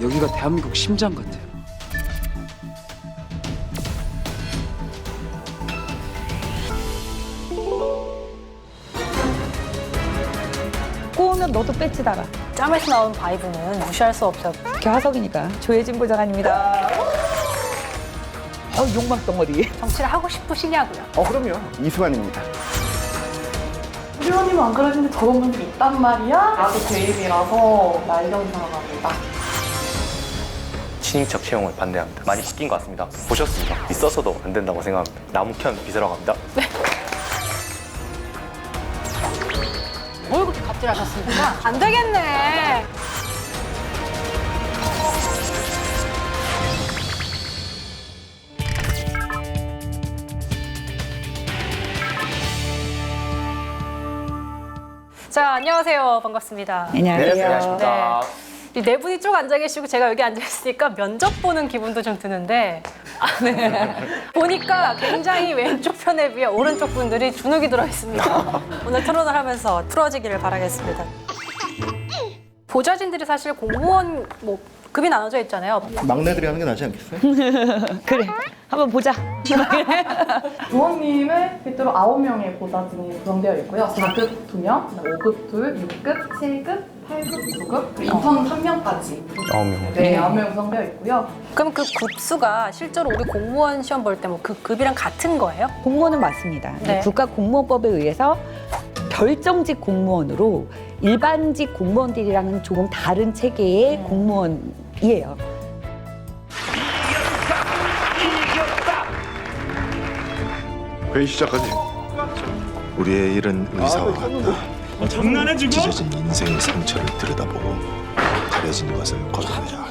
여기가 대한민국 심장 같아요. 꼬우면 너도 배치 달아. 짬에서 나온 바이브는 무시할 수 없어요. 겨하석이니까 조혜진 보장관입니다. 어, 욕망 덩어리. 정치를 하고 싶으시냐고요. 어 그럼요 이승환입니다. 수현님은 안 그러시는데 저런 분들이 있단 말이야? 나도 개입이라서 날려 이상합니다. 친인척 채용을 반대합니다. 많이 바뀐 것 같습니다. 보셨습니까? 있어서도 안 된다고 생각합니다. 나무현 비서라고 합니다. 뭘 그렇게 갑질하셨습니까? 안 되겠네. 자, 안녕하세요. 반갑습니다. 안녕하세요. 네, 안녕하십니까. 이네 분이 쭉 앉아 계시고 제가 여기 앉아 있으니까 면접 보는 기분도 좀 드는데 아, 네. 보니까 굉장히 왼쪽 편에 비해 오른쪽 분들이 주눅이 들어 있습니다. 오늘 토론을 하면서 풀어지기를 바라겠습니다. 보좌진들이 사실 공무원 뭐 급이 나눠져 있잖아요. 막내들이 하는 게 낫지 않겠어요? 그래. 한번 보자. 부원님은 필두로 9명의 보좌진이 구성되어 있고요. 4급 2명, 5급 2, 6급, 7급, 8급, 9급, 그리고 인턴 3명까지 아홉 명. 네, 9명 구성되어 있고요. 그럼 그 급수가 실제로 우리 공무원 시험 볼 때 뭐 그 급이랑 같은 거예요? 공무원은 맞습니다. 네. 국가 공무원법에 의해서 결정직 공무원으로 일반직 공무원들이랑은 조금 다른 체계의 음. 공무원이에요. 회의 시작하지. 우리의 일은 의사와 같다. 장난해 지금? 찢어진 인생의 상처를 들여다보고 가려진 것을 걷어내라.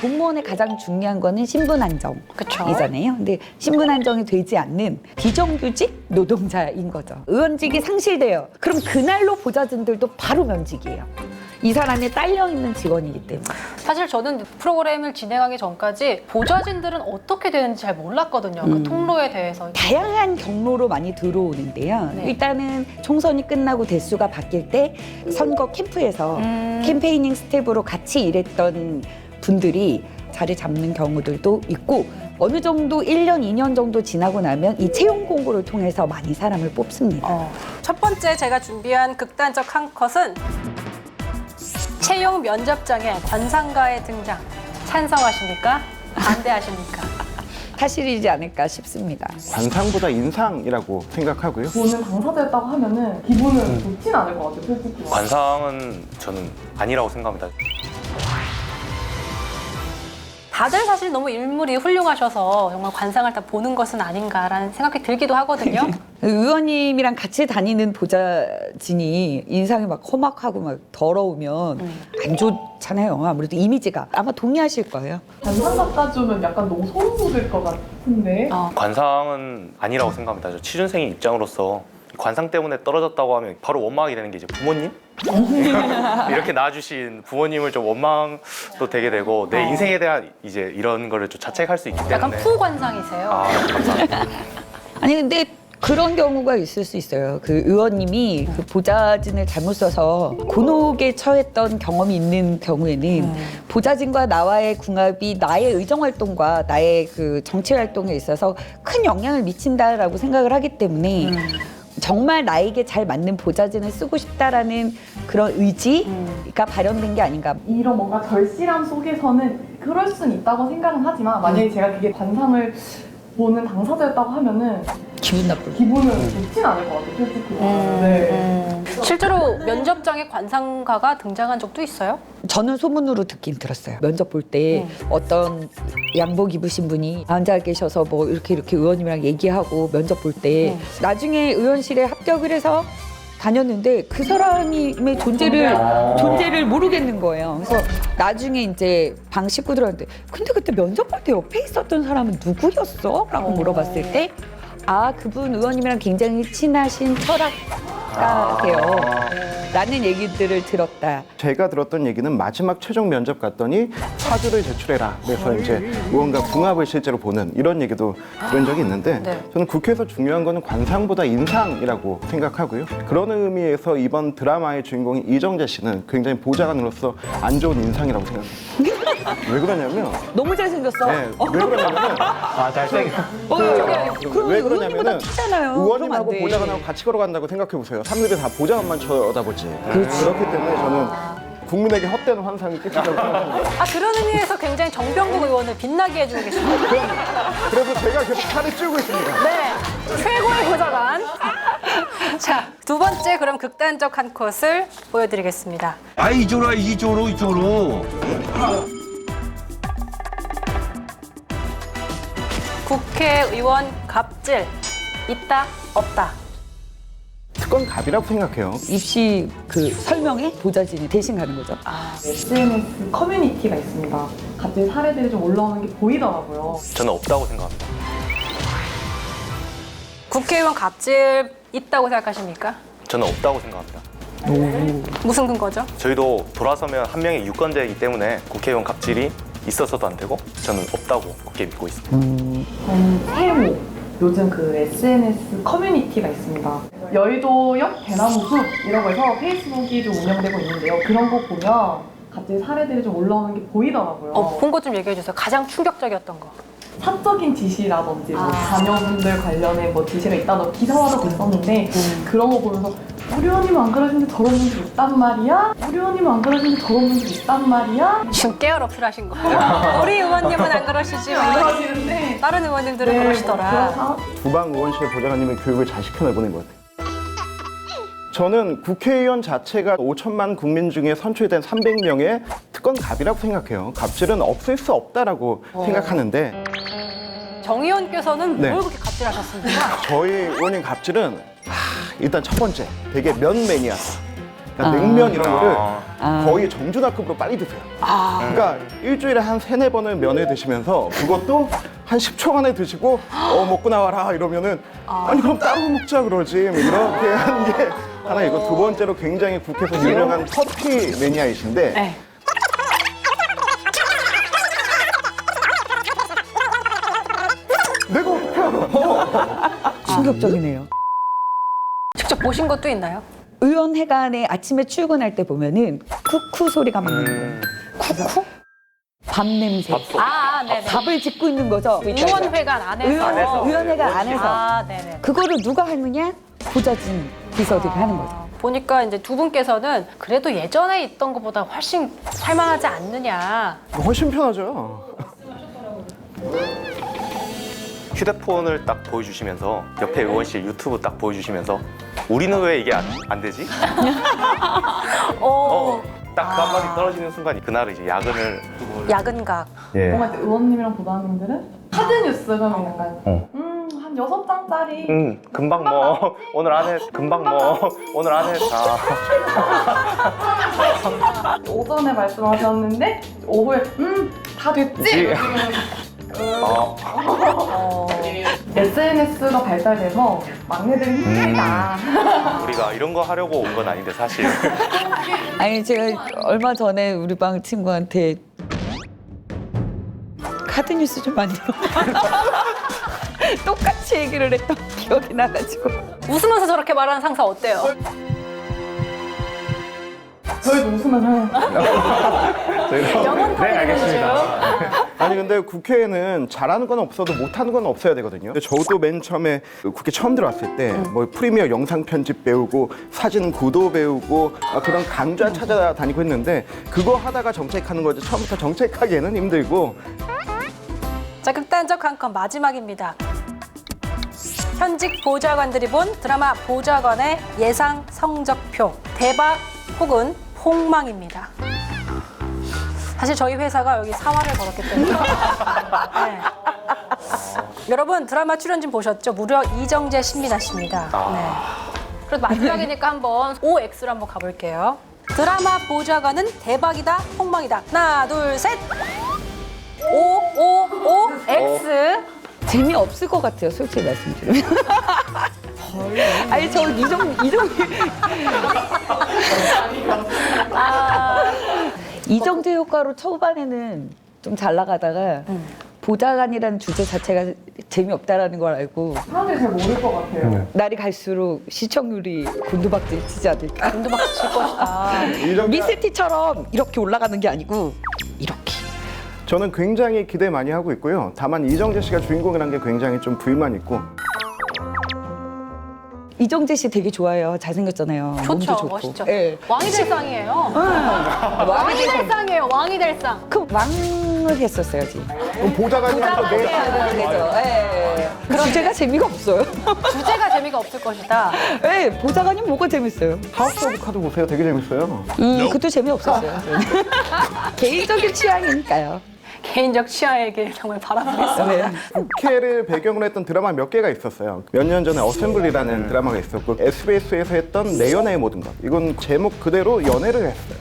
공무원의 가장 중요한 거는 신분 안정. 그쵸. 이잖아요. 근데 신분 안정이 되지 않는 비정규직 노동자인 거죠. 의원직이 상실돼요. 그럼 그날로 보좌진들도 바로 면직이에요. 이 사람이 딸려 있는 직원이기 때문에. 사실 저는 프로그램을 진행하기 전까지 보좌진들은 어떻게 되는지 잘 몰랐거든요. 그 음. 통로에 대해서. 다양한 경로로 많이 들어오는데요. 네. 일단은 총선이 끝나고 대수가 바뀔 때 선거 캠프에서 음. 캠페이닝 스텝으로 같이 일했던 분들이 자리 잡는 경우들도 있고 어느 정도 1년, 2년 정도 지나고 나면 이 채용 공고를 통해서 많이 사람을 뽑습니다. 어. 첫 번째 제가 준비한 극단적 한 컷은 채용 면접장에 관상가의 등장. 찬성하십니까? 반대하십니까? 사실이지 않을까 싶습니다. 관상보다 인상이라고 생각하고요. 저는 당사자였다고 하면은 기분은 좋진 않을 것 같아요, 솔직히. 관상은 저는 아니라고 생각합니다. 다들 사실 너무 인물이 훌륭하셔서 정말 관상을 다 보는 것은 아닌가라는 생각이 들기도 하거든요. 의원님이랑 같이 다니는 보좌진이 인상이 막 험악하고 막 더러우면 안 좋잖아요. 아무래도 이미지가 아마 동의하실 거예요. 관상 갖다 주면 약간 너무 소름 돋을 것 같은데. 어. 관상은 아니라고 생각합니다. 저 취준생의 입장으로서 관상 때문에 떨어졌다고 하면 바로 원망하게 되는 게 이제 부모님? 이렇게 낳아주신 부모님을 좀 원망도 되게 되고 내 어. 인생에 대한 이제 이런 거를 좀 자책할 수 있기 약간 때문에 푸관상이세요. 아 감사합니다. 아니 근데 그런 경우가 있을 수 있어요. 그 의원님이 그 보좌진을 잘못 써서 곤혹에 처했던 경험이 있는 경우에는 보좌진과 나와의 궁합이 나의 의정 활동과 나의 그 정치 활동에 있어서 큰 영향을 미친다라고 생각을 하기 때문에 정말 나에게 잘 맞는 보좌진을 쓰고 싶다라는 그런 의지가 발현된 게 아닌가. 이런 뭔가 절실함 속에서는 그럴 수는 있다고 생각은 하지만 만약에 제가 그게 관상을 보는 당사자였다고 하면은 기분 나쁠. 기분은 좋진 않을 것 같아요, 솔직히. 네. 실제로 면접장에 관상가가 등장한 적도 있어요? 저는 소문으로 듣긴 들었어요. 면접 볼 때 어떤 양복 입으신 분이 앉아 계셔서 뭐 이렇게 이렇게 의원님이랑 얘기하고 면접 볼때 나중에 의원실에 합격을 해서 다녔는데 그 사람의 존재를 존재를 모르겠는 거예요. 그래서 나중에 이제 방 식구들한테 근데 그때 면접 볼 때 옆에 있었던 사람은 누구였어? 라고 물어봤을 때 아, 그분 의원님이랑 굉장히 친하신 철학 하세요. 라는 얘기들을 들었다. 제가 들었던 얘기는 마지막 최종 면접 갔더니 사주를 제출해라. 그래서 이제 무언가 궁합을 실제로 보는 이런 얘기도 들은 적이 있는데 네. 저는 국회에서 중요한 거는 관상보다 인상이라고 생각하고요. 그런 의미에서 이번 드라마의 주인공인 이정재 씨는 굉장히 보좌관으로서 안 좋은 인상이라고 생각합니다. 왜 그러냐면 너무 잘생겼어. 네, 왜 그러냐면은 아 잘생. 어, 그, 그럼 왜 크잖아요. 의원님하고. 보좌관하고 같이 걸어간다고 생각해 보세요. 사람들이 다 보좌관만 쳐다보지. 그렇기 때문에 저는 국민에게 헛되는 환상이 끼친다고 생각합니다. 아 그런 의미에서 굉장히 정병국 의원을 빛나게 해주고 계십니다. 그래서 제가 계속 살을 찌우고 있습니다. 네, 최고의 보좌관. 자, 두 번째 그럼 극단적 한 컷을 보여드리겠습니다. 아 이쪽으로 와, 이쪽으로 이쪽으로 국회의원 갑질 있다 없다. 특권 갑이라고 생각해요. 입시 그 설명에 보좌진이 대신 가는 거죠. SNS 커뮤니티가 있습니다. 갑자기 사례들이 좀 올라오는 게 보이더라고요. 저는 없다고 생각합니다. 국회의원 갑질 있다고 생각하십니까? 저는 없다고 생각합니다. 무슨 근거죠? 저희도 돌아서면 한 명의 유권자이기 때문에 국회의원 갑질이 있어서도 안 되고 저는 없다고 굳게 믿고 있습니다. 저는 세모. 요즘 그 SNS 커뮤니티가 있습니다. 여의도역 대나무숲이라고 해서 페이스북이 좀 운영되고 있는데요. 그런 거 보면 갑자기 사례들이 좀 올라오는 게 보이더라고요. 어, 본 것 좀 얘기해 주세요. 가장 충격적이었던 거. 사적인 지시라든지 뭐 아. 자녀분들 관련해 뭐 지시가 있다던 기사화도 됐었는데 그런 거 보면서 우리 의원님은 안 그러시는데 저런 분들 있단 말이야? 우리 의원님은 안 그러시는데 저런 분들 있단 말이야? 지금 깨알 어필하신 거. 우리 의원님은 안 그러시지. 막 이런- 그러시는데 다른 의원님들은 네, 그러시더라. 그래서 두방 의원실의 보좌관님의 교육을 잘 시켜내보낸 것 같아요. 저는 국회의원 자체가 5천만 국민 중에 선출된 300명의 특권 갑이라고 생각해요. 갑질은 없을 수 없다라고 생각하는데 정 의원께서는 네. 뭘 그렇게 갑질하셨습니까? 저희 의원님 갑질은 하, 일단 첫 번째 되게 면 매니아. 그러니까 아. 냉면 이런 거를 아. 거의 정준하급으로 빨리 드세요. 그러니까 일주일에 한 세네 번을 면을 드시면서 그것도 한 10초 만에 드시고 어 먹고 나와라 이러면은 아니 그럼 따로 먹자 그러지 뭐 이렇게 하는 게 하나 이거 두 번째로 굉장히 국회에서 유명한 커피 매니아이신데 네. 내가 어떻게 알아? 충격적이네요. 직접 보신 것도 있나요? 의원회관에 아침에 출근할 때 보면은 쿠쿠 소리가 막 나는 거예요. 쿠쿠? 밥 냄새. 밥솥. 아, 네네. 밥을 짓고 있는 거죠. 의원회관 안에서. 의원, 의원회관 안에서. 아, 네네. 그거를 누가 하느냐? 보좌진 비서들이 하는 거죠. 아, 보니까 이제 두 분께서는 그래도 예전에 있던 것보다 훨씬 살만하지 않느냐. 훨씬 편하죠. 휴대폰을 딱 보여주시면서 옆에 의원실 유튜브 딱 보여주시면서 우리는 왜 이게 안, 안 되지? 오, 어, 딱 그 한마디 떨어지는 순간 그날은 이제 야근을 야근각. 예. 뭔가 이제 의원님이랑 보좌관님들은 카드 뉴스 그러면 약간 어. 음, 한 여섯 장짜리. 응 금방 뭐. 오늘 안에 금방 뭐. 오늘 안에 다. 오전에 말씀하셨는데 오후에 음 다 됐지? 어, 어, SNS가 발달돼서 막내들이 힘들다. 우리가 이런 거 하려고 온 건 아닌데 사실 아니 제가 얼마 전에 우리 방 친구한테 카드 뉴스 좀 만들어. 똑같이 얘기를 했던 기억이 나가지고. 웃으면서 저렇게 말하는 상사 어때요? 저희도 웃으면서 영혼 네, 알겠습니다. 아니 근데 국회에는 잘하는 건 없어도 못하는 건 없어야 되거든요. 근데 저도 맨 처음에 국회 처음 들어왔을 때 뭐 프리미어 영상 편집 배우고 사진 구도 배우고 아, 그런 강좌 찾아다니고 했는데 그거 하다가 정책하는 거지 처음부터 정책하기에는 힘들고 자, 극단적 한건 마지막입니다. 현직 보좌관들이 본 드라마 보좌관의 예상 성적표 대박 혹은 폭망입니다. 사실 저희 회사가 여기 사활을 걸었기 때문에 네. 여러분 드라마 출연진 보셨죠? 무려 이정재 신민아 씨입니다. 네. 그래도 마지막이니까 한번 OX로 한번 가볼게요. 드라마 보좌관은 대박이다, 폭망이다. 하나, 둘, 셋. O O O X. 재미없을 것 같아요, 솔직히 말씀드리면. 아니 저 이정 이정 이정재 효과로 초반에는 좀 잘 나가다가 보좌관이라는 주제 자체가 재미없다라는 걸 알고 사람들이 잘 모를 것 같아요. 날이 갈수록 시청률이 곤두박질 치지 않을까. 곤두박질 칠 것이다. 이정재 미스티처럼 이렇게 올라가는 게 아니고 이렇게. 저는 굉장히 기대 많이 하고 있고요. 다만 이정재 씨가 주인공이라는 게 굉장히 좀 불만 있고 이정재 씨 되게 좋아요. 잘생겼잖아요. 몸도 좋죠, 좋고. 멋있죠. 예. 왕이 될 쌍이에요. 왕이 될 쌍이에요. 왕이 될 쌍. 그 왕을 했었어야지. 그럼 보좌관이 한번 내 그래서 예. 주제가 재미가 없어요. 주제가 재미가 없을 것이다. 예, 보좌관이 뭐가 재밌어요? 하우스 오브 카드 보세요. 되게 재밌어요. 음, 그것도 재미없었어요. 개인적인 취향이니까요. 개인적 취향에게 정말 바라보겠습니다. 네. 국회를 배경으로 했던 드라마 몇 개가 있었어요. 몇 년 전에 어셈블리라는 드라마가 있었고 SBS에서 했던 내 연애의 모든 것. 이건 제목 그대로 연애를 했어요.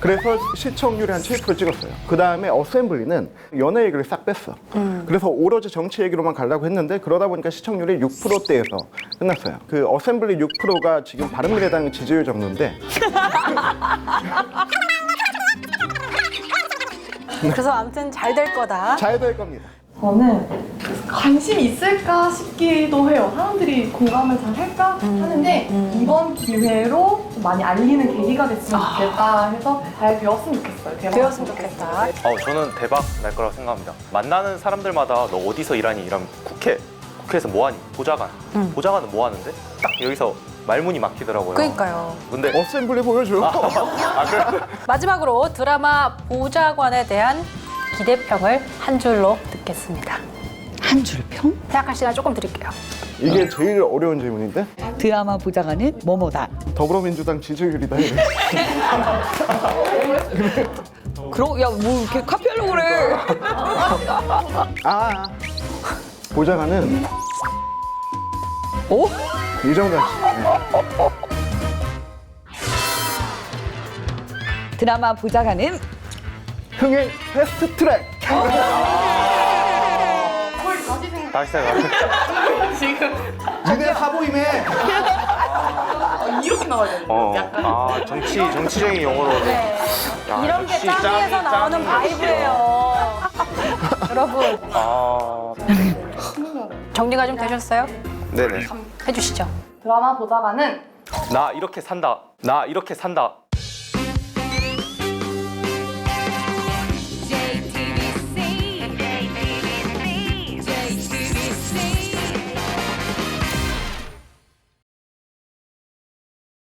그래서 시청률이 한 7% 찍었어요. 그 다음에 어셈블리는 연애 얘기를 싹 뺐어. 그래서 오로지 정치 얘기로만 가려고 했는데 그러다 보니까 시청률이 6%대에서 끝났어요. 그 어셈블리 6%가 지금 바른미래당 지지율 정도인데 그래서 아무튼 잘 될 거다. 잘 될 겁니다. 저는 관심이 있을까 싶기도 해요. 사람들이 공감을 잘 할까 하는데 이번 기회로 좀 많이 알리는 계기가 됐으면 좋겠다 해서 잘 되었으면 좋겠어요. 대박. 되었으면 좋겠다. 어, 저는 대박 날 거라고 생각합니다. 만나는 사람들마다 너 어디서 일하니? 이러면 국회. 국회에서 뭐 하니? 보좌관. 보좌관은 뭐 하는데? 딱 여기서 말문이 막히더라고요. 그러니까요. 근데 어셈블리 보여줘. 아, 그래? 마지막으로 드라마 보좌관에 대한 기대평을 한 줄로 듣겠습니다. 한 줄 평? 생각할 시간 조금 드릴게요. 이게 제일 어려운 질문인데 드라마 보좌관은 뭐뭐다. 더불어민주당 지지율이다. 그럼 야뭐 이렇게 카피하려고 그래. 아 보좌관은 오? 이정관 씨. 네. 드라마 보좌관은 흥행 패스트 트랙. 다시 생각. 니네 사보임에 이렇게 나와야 되는 어, 아 정치 정치적인 용어로. 야, 이런 게 역시 짱이에서 짱이, 나오는 짱이. 바이브예요. 여러분 아, 정리가 좀 되셨어요? 네네. 해주시죠. 드라마 보좌관은 나 이렇게 산다. 나 이렇게 산다.